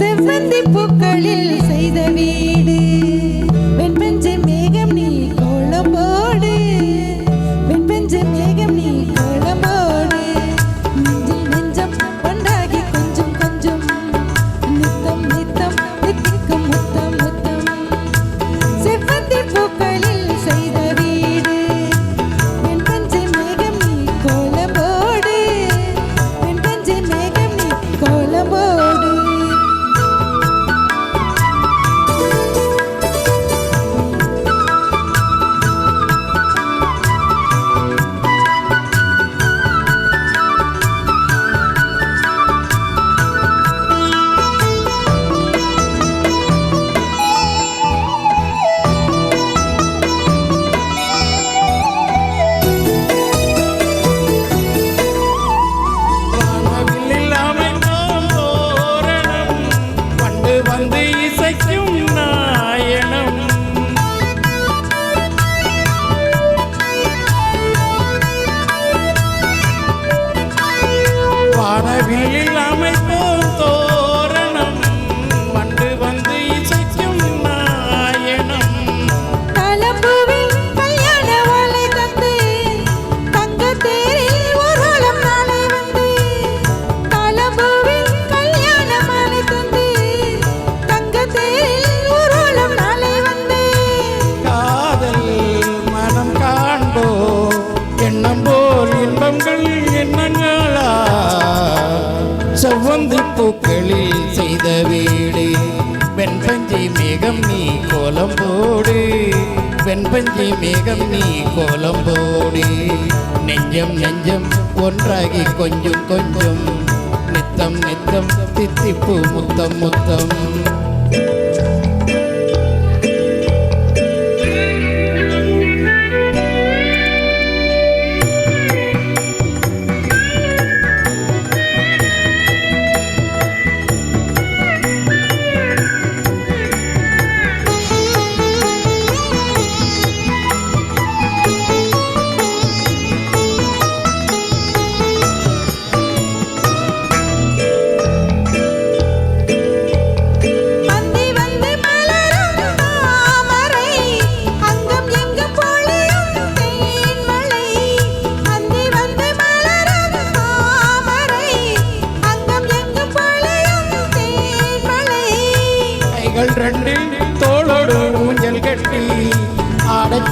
செவ்வந்தி பூக்களில் செய்த வீடு. இசைக்கும் நாயனம். வானவில்லில் செவ்வந்தி பூக்களில் செய்த வீடு. வெண்பஞ்சி மேகம் நீ கோலம் போடு. வெண்பஞ்சி மேகம் நீ கோலம் போடு. நெஞ்சம் நெஞ்சம் ஒன்றாகி கொஞ்சம் கொஞ்சம். நித்தம் நித்தம் தித்திப்பு முத்தம் முத்தம்.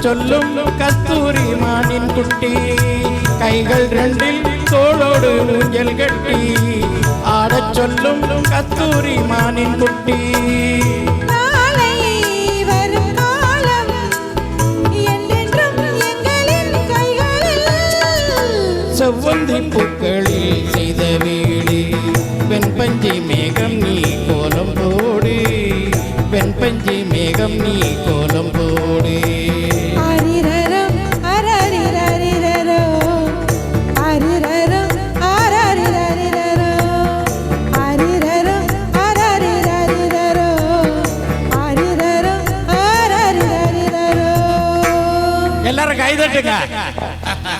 சொல்லும் கஸ்தூரி மானின் குட்டி. கைகள் ரெண்டில் தோளோடு ஊஞ்சல் கட்டி. ஆடச் சொல்லும் கஸ்தூரி மானின் குட்டி. செவ்வந்தி பூக்களில் செய்த வீடு வெண்பஞ்சி மேகம் நீ கோலம் போடு. வெண்பஞ்சி மேகம் நீ கோலம் போடு. கை தட்டுங்க